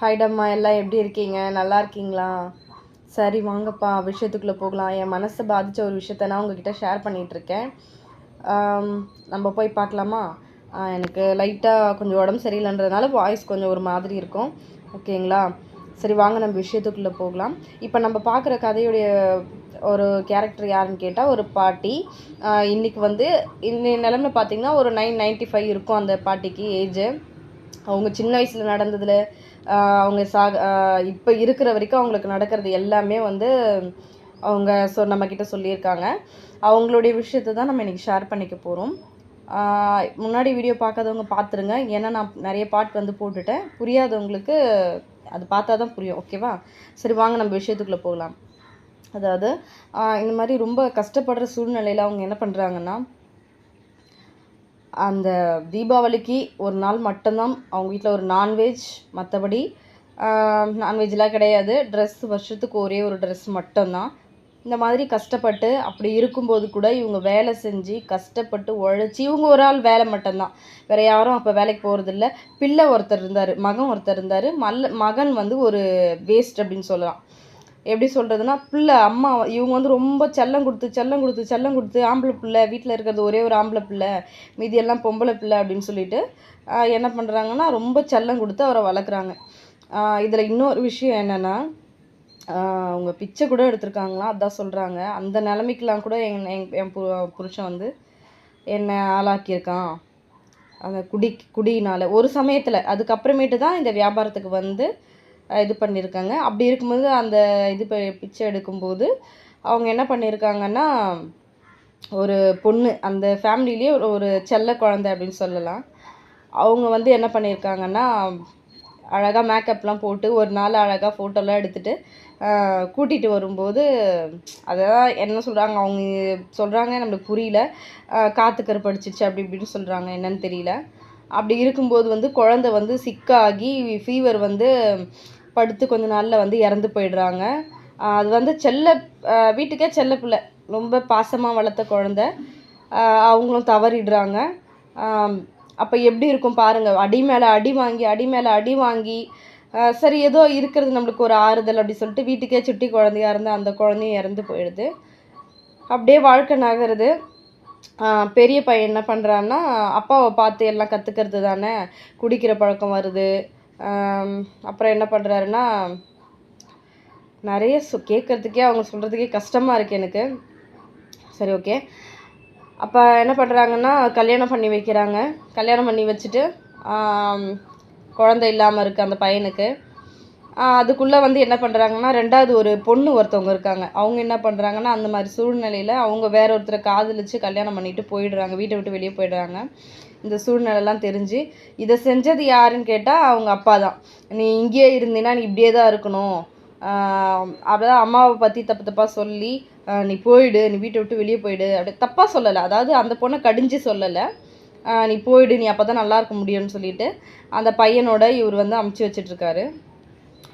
ஹாய்டம்மா எல்லாம் எப்படி இருக்கீங்க? நல்லா இருக்கீங்களா? சரி வாங்கப்பா விஷயத்துக்குள்ளே போகலாம். என் மனசை பாதித்த ஒரு விஷயத்த நான் உங்ககிட்ட ஷேர் பண்ணிகிட்ருக்கேன் நம்ம போய் பார்க்கலாமா? எனக்கு லைட்டாக கொஞ்சம் உடம்பு சரியில்லைன்றதுனால வாய்ஸ் கொஞ்சம் ஒரு மாதிரி இருக்கும். ஓகேங்களா சரி வாங்க நம்ம விஷயத்துக்குள்ளே போகலாம். இப்போ நம்ம பார்க்குற கதையுடைய ஒரு கேரக்டர் யாருன்னு கேட்டால் ஒரு பாட்டி. இன்றைக்கி வந்து இன்னைய நிலமை பார்த்திங்கன்னா ஒரு நைன் நைன்ட்டி ஃபைவ் இருக்கும் அந்த பாட்டிக்கு ஏஜு அவங்க சின்ன வயசில் நடந்ததில் அவங்க சாக இப்போ இருக்கிற வரைக்கும் அவங்களுக்கு நடக்கிறது எல்லாமே வந்து அவங்க சொ நம்மக்கிட்ட சொல்லியிருக்காங்க. அவங்களுடைய விஷயத்தை தான் நம்ம இன்றைக்கி ஷேர் பண்ணிக்க போகிறோம் முன்னாடி வீடியோ பார்க்காதவங்க பார்த்துருங்க. ஏன்னா நான் நிறைய பாட் வந்து போட்டுட்டேன். புரியாதவங்களுக்கு அது பார்த்தா தான் புரியும் ஓகேவா சரி வாங்க நம்ம விஷயத்துக்குள்ளே போகலாம். அதாவது இந்த மாதிரி ரொம்ப கஷ்டப்படுற சூழ்நிலையில் அவங்க என்ன பண்ணுறாங்கன்னா அந்த தீபாவளிக்கு ஒரு நாள் மட்டும்தான் அவங்க வீட்டில் ஒரு நான்வெஜ் மற்றபடி நான்வெஜ்லாம் கிடையாது. ட்ரெஸ் வருஷத்துக்கு ஒரே ஒரு ட்ரெஸ் மட்டும்தான். இந்த மாதிரி கஷ்டப்பட்டு அப்படி இருக்கும்போது கூட இவங்க வேலை செஞ்சு கஷ்டப்பட்டு உழைச்சி இவங்க ஒரு ஆள் வேலை மட்டும்தான். வேறு யாரும் அப்போ வேலைக்கு போகிறதில்ல பிள்ளை ஒருத்தர் இருந்தார் மகன் ஒருத்தர் இருந்தார். மல்ல மகன் வந்து ஒரு வேஸ்ட் அப்படின்னு சொல்லலாம். எப்படி சொல்கிறதுனா பிள்ளை அம்மா இவங்க வந்து ரொம்ப செல்லம் கொடுத்து செல்லம் கொடுத்து செல்லம் கொடுத்து ஆம்பளை பிள்ளை வீட்டில் இருக்கிறது ஒரே ஒரு ஆம்பளை பிள்ளை மீதி எல்லாம் பொம்பளை பிள்ளை அப்படின்னு சொல்லிட்டு என்ன பண்ணுறாங்கன்னா ரொம்ப செல்லம் கொடுத்து அவரை வளர்க்குறாங்க. இதில் இன்னொரு விஷயம் என்னென்னா அவங்க பிச்சை கூட எடுத்திருக்காங்களாம் அதான் சொல்கிறாங்க அந்த நிலமைக்கெலாம் கூட என் என் என் பு புருஷன் வந்து என்னை ஆளாக்கியிருக்கான். அந்த குடி குடியினால். ஒரு சமயத்தில் அதுக்கப்புறமேட்டு தான் இந்த வியாபாரத்துக்கு வந்து இது பண்ணியிருக்காங்க. அப்படி இருக்கும்போது அந்த இது ப- பிச்சை எடுக்கும்போது அவங்க என்ன பண்ணியிருக்காங்கன்னா ஒரு பொண்ணு அந்த ஃபேமிலிலேயே ஒரு ஒரு செல்ல குழந்தை அப்படின்னு சொல்லலாம். அவங்க வந்து என்ன பண்ணியிருக்காங்கன்னா அழகாக மேக்கப்லாம் போட்டு ஒரு நாள் அழகாக ஃபோட்டோலாம் எடுத்துகிட்டு கூட்டிகிட்டு வரும்போது அதான் என்ன சொல்கிறாங்க அவங்க சொல்கிறாங்க நம்மளுக்கு புரியல காற்று காத்து கருப்படிச்சிச்சு அப்படி இப்படின்னு சொல்கிறாங்க என்னன்னு தெரியல. அப்படி இருக்கும்போது வந்து குழந்தை வந்து சிக்காகி ஃபீவர் வந்து படுத்து கொஞ்ச நாளில் வந்து இறந்து போயிடுறாங்க. அது வந்து செல்ல வீட்டுக்கே செல்ல பிள்ளை. ரொம்ப பாசமாக வளர்த்த குழந்த. அவங்களும் தவறிடுறாங்க. அப்போ எப்படி இருக்கும் பாருங்கள் அடி மேலே அடி வாங்கி அடி மேலே அடி வாங்கி சரி ஏதோ இருக்கிறது நம்மளுக்கு ஒரு ஆறுதல் அப்படி சொல்லிட்டு வீட்டுக்கே சுட்டி குழந்தையா இருந்தால் அந்த குழந்தையும் இறந்து போயிடுது. அப்படியே வாழ்க்கை நகருது. பெரிய பையன் என்ன பண்ணுறான்னா அப்பாவை பார்த்து எல்லாம் கற்றுக்கிறது தானே? குடிக்கிற பழக்கம் வருது. அப்புறம் என்ன பண்ணுறாருன்னா நிறைய சொ கேட்குறதுக்கே அவங்க சொல்கிறதுக்கே கஷ்டமாக இருக்குது எனக்கு. சரி ஓகே அப்போ என்ன பண்ணுறாங்கன்னா கல்யாணம் பண்ணி வைக்கிறாங்க. கல்யாணம் பண்ணி வச்சுட்டு குழந்தை இல்லாமல் இருக்குது அந்த பையனுக்கு. அதுக்குள்ளே வந்து என்ன பண்ணுறாங்கன்னா ரெண்டாவது ஒரு பொண்ணு ஒருத்தவங்க இருக்காங்க. அவங்க என்ன பண்ணுறாங்கன்னா அந்த மாதிரி சூழ்நிலையில் அவங்க வேற ஒருத்தரை காதலிச்சு கல்யாணம் பண்ணிட்டு போயிடுறாங்க. வீட்டை விட்டு வெளியே போயிடுறாங்க. இந்த சூழ்நிலைலாம் தெரிஞ்சு இதை செஞ்சது யாருன்னு கேட்டால் அவங்க அப்பா தான். நீ இங்கேயே இருந்தீன்னா நீ இப்படியே தான் இருக்கணும். அப்படிதான் அம்மாவை பற்றி தப்பு தப்பாக சொல்லி நீ போயிடு நீ வீட்டை விட்டு வெளியே போயிடு. அப்படி தப்பாக சொல்லலை. அதாவது அந்த பொண்ணை கடிஞ்சு சொல்லலை. நீ போயிடு நீ அப்போ தான் நல்லா இருக்க முடியும்னு சொல்லிட்டு அந்த பையனோட இவர் வந்து அமுச்சு வச்சிட்ருக்காரு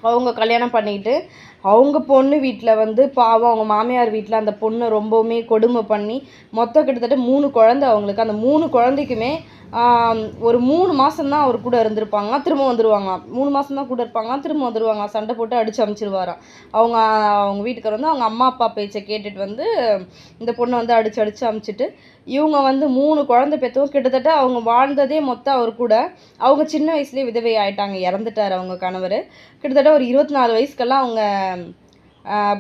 அவங்க கல்யாணம் பண்ணிக்கிட்டு அவங்க பொண்ணு வீட்டில் வந்து பாவம் அவங்க மாமியார் வீட்டில் அந்த பொண்ணை ரொம்பவுமே கொடுமை பண்ணி மொத்தம் கிட்டத்தட்ட மூணு குழந்தை அவங்களுக்கு. அந்த மூணு குழந்தைக்குமே ஒரு மூணு மாதம்தான் அவர் கூட இருந்திருப்பாங்க திரும்ப வந்துடுவாங்க மூணு மாதம் தான் கூட இருப்பாங்க திரும்ப வந்துடுவாங்க சண்டை போட்டு அடித்து அமுச்சிருவாராம். அவங்க அவங்க வீட்டுக்கார் வந்து அவங்க அம்மா அப்பா பேச்சை கேட்டுட்டு வந்து இந்த பொண்ணை வந்து அடித்து அடித்து அமுச்சிட்டு இவங்க வந்து மூணு குழந்தை பெற்றவும் கிட்டத்தட்ட அவங்க வாழ்ந்ததே மொத்தம் அவர் கூட. அவங்க சின்ன வயசுலேயே விதவை ஆயிட்டாங்க இறந்துட்டார் அவங்க கணவர். கிட்டத்தட்ட ஒரு இருபத்தி நாலு வயசுக்கெல்லாம் அவங்க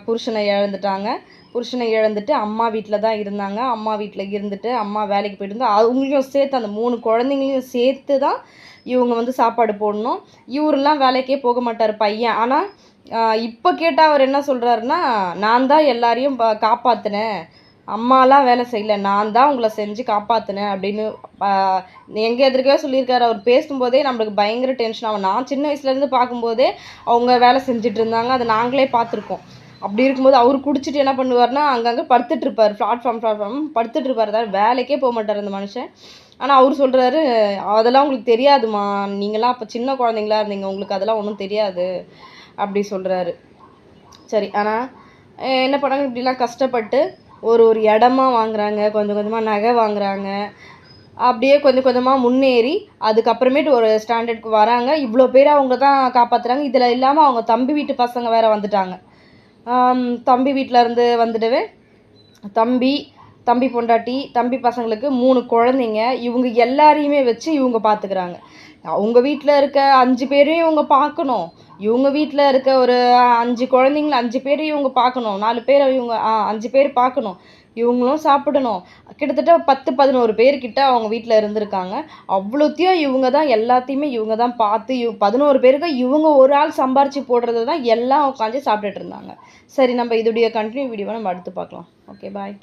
புருஷனை இழந்துட்டாங்க. புருஷனை இழந்துட்டு அம்மா வீட்டில் தான் இருந்தாங்க. அம்மா வீட்டில் இருந்துட்டு அம்மா வேலைக்கு போயிட்டு இருந்தா அவங்களையும் சேர்த்து அந்த மூணு குழந்தைங்களையும் சேர்த்து தான் இவங்க வந்து சாப்பாடு போடணும். இவரெல்லாம் வேலைக்கே போக மாட்டார் பையன். ஆனால் இப்போ கேட்டால் அவர் என்ன சொல்கிறாருன்னா நான் தான் எல்லாரையும் ப- அம்மாலாம் வேலை செய்யல. நான் தான் உங்களை செஞ்சு காப்பாற்றினேன் அப்படின்னு எங்கள் எதிர்க்கவே சொல்லியிருக்காரு. அவர் பேசும்போதே நம்மளுக்கு பயங்கர டென்ஷன் ஆகும். நான் சின்ன வயசுலேருந்து பார்க்கும்போதே அவங்க வேலை செஞ்சுட்டு இருந்தாங்க. அதை நாங்களே பார்த்துருக்கோம். அப்படி இருக்கும்போது அவர் குடிச்சிட்டு என்ன பண்ணுவார்னா அங்கங்கே படுத்துட்டு இருப்பார். பிளாட்ஃபார்ம் பிளாட்ஃபார்ம் படுத்துட்டு இருப்பார். வேலைக்கே போக மாட்டார் அந்த மனுஷன். ஆனால் அவர் சொல்கிறாரு அதெல்லாம் உங்களுக்கு தெரியாதுமா நீங்களாம் அப்போ சின்ன குழந்தைங்களா இருந்தீங்க. உங்களுக்கு அதெல்லாம் ஒன்றும் தெரியாது. அப்படி சொல்கிறாரு சரி ஆனால் என்ன பண்ணாங்க இப்படிலாம் கஷ்டப்பட்டு ஒரு ஒரு இடமா வாங்குறாங்க கொஞ்சம் கொஞ்சமாக நகை வாங்குறாங்க. அப்படியே கொஞ்சம் கொஞ்சமாக முன்னேறி அதுக்கப்புறமேட்டு ஒரு ஸ்டாண்டர்டுக்கு வராங்க. இவ்வளோ பேர் அவங்க தான் காப்பாற்றுறாங்க இதில் இல்லாமல் அவங்க தம்பி வீட்டு பசங்க வேறு வந்துட்டாங்க. தம்பி வீட்டில் இருந்து தம்பி தம்பி பொண்டாட்டி தம்பி பசங்களுக்கு மூணு குழந்தைங்க. இவங்க எல்லாரையுமே வச்சு இவங்க பார்த்துக்கிறாங்க அவங்க வீட்டில் இருக்க அஞ்சு பேரையும் இவங்க பார்க்கணும் இவங்க வீட்டில் இருக்க ஒரு அஞ்சு குழந்தைங்கள அஞ்சு பேர் இவங்க பார்க்கணும் நாலு பேர் இவங்க ஆ அஞ்சு பேர் பார்க்கணும் இவங்களும் சாப்பிடணும். கிட்டத்தட்ட பத்து பதினோரு பேர்கிட்ட அவங்க வீட்டில் இருந்திருக்காங்க. அவ்வளோத்தையும் இவங்க தான் எல்லாத்தையுமே இவங்க தான் பார்த்து இவ் பதினோரு பேருக்கு இவங்க ஒரு ஆள் சம்பாரித்து போடுறது தான் எல்லாம் உட்காந்து சாப்பிட்டுட்டு இருந்தாங்க. சரி நம்ம இதோடைய கண்டினியூ வீடியோவை நம்ம அடுத்து பார்க்கலாம். Okay bye